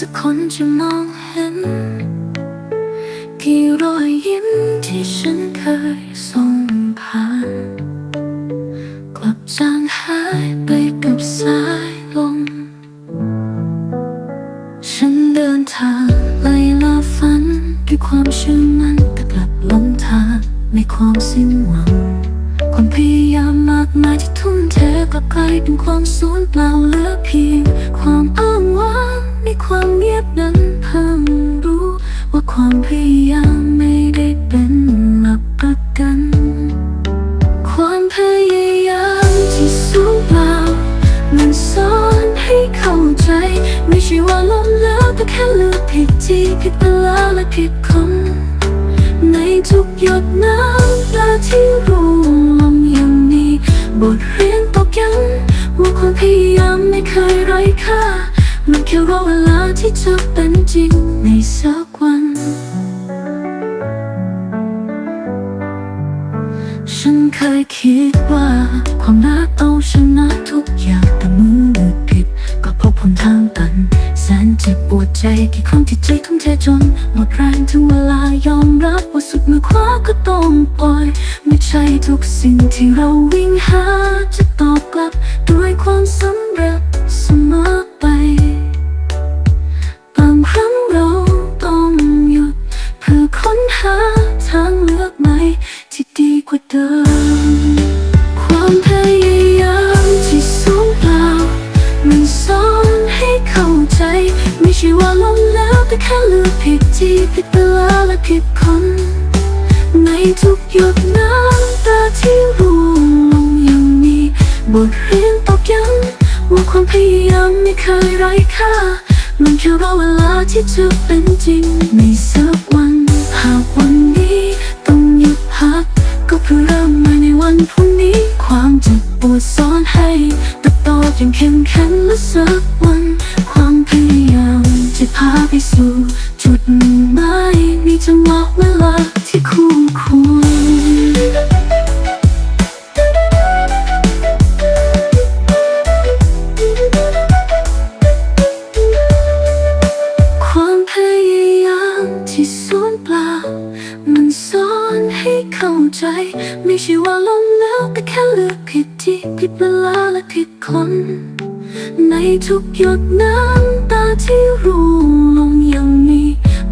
สักคนจะมองเห็น กี่รอยยิ้มที่ฉันเคยส่งผ่าน กลับจางหายไปกับสายลม ฉันเดินทางไล่ล่าฝันด้วยความเชื่อมั่นแต่กลับหลงทางในความสิ้นหวังความพยายามมากมายที่ทุ่มเทกลับกลายเป็นความสูญเปล่าเหลือเพียงความอ้างว้าง ค่เลือกผิดที่ผิดเวลาและผิดคน ในทุกหยดน้ำตาที่ร่วงลงยังมีบทเรียนตกย้ำว่าความพยายามไม่เคยไร้ค่ามันแค่รอเวลาที่จะเป็นจริงในสักวัน ฉันเคยคิดว่าความรักเอาชนะทุกอย่าง ใจกี่ครั้งที่ใจทุ่มเทจนหมดแรงถึงเวลายอมรับว่าสุดมือขวาก็ต้องปล่อย ไม่ใช่ทุกสิ่งที่เราวิ่งหา จะตอบกลับด้วยความสำเร็จเสมอไปบางครั้งเราต้องหยุดเพื่อค้นหาทางเลือกใหม่ที่ดีกว่าเดิม แล้วแต่แค่ลือผิดที่ผิดเวลาและผิดคนในทุกหยดน้ำตาที่ร่วงลงยังมีบทเรียนตอกย้ำว่าความพยายามไม่เคยไร้ค่า มันแค่รอเวลาที่จะเป็นจริงในสักวัน หากวันนี้ มันสอนให้เข้าใจ ไม่ใช่ว่าล้มแล้วแต่แค่เลือกผิดที่ผิดเวลาและผิดคน ในทุกหยดน้ำตาที่ร่วงลงยังมี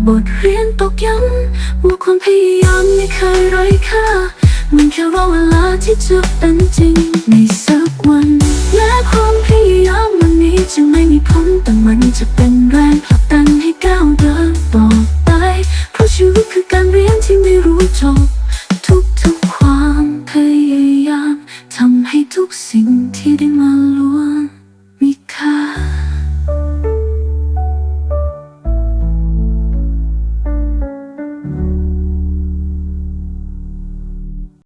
บทเรียนตกย้ำว่าความพยายามไม่เคยไร้ค่า มันแค่รอเวลาที่จะเป็นจริงในสักวันแม้ความพยายามวันนี้จะไม่มีผลแต่มันจะเป็นแรงผลักดันให้ก้าวเดินต่อ สิ่งที่ได้มา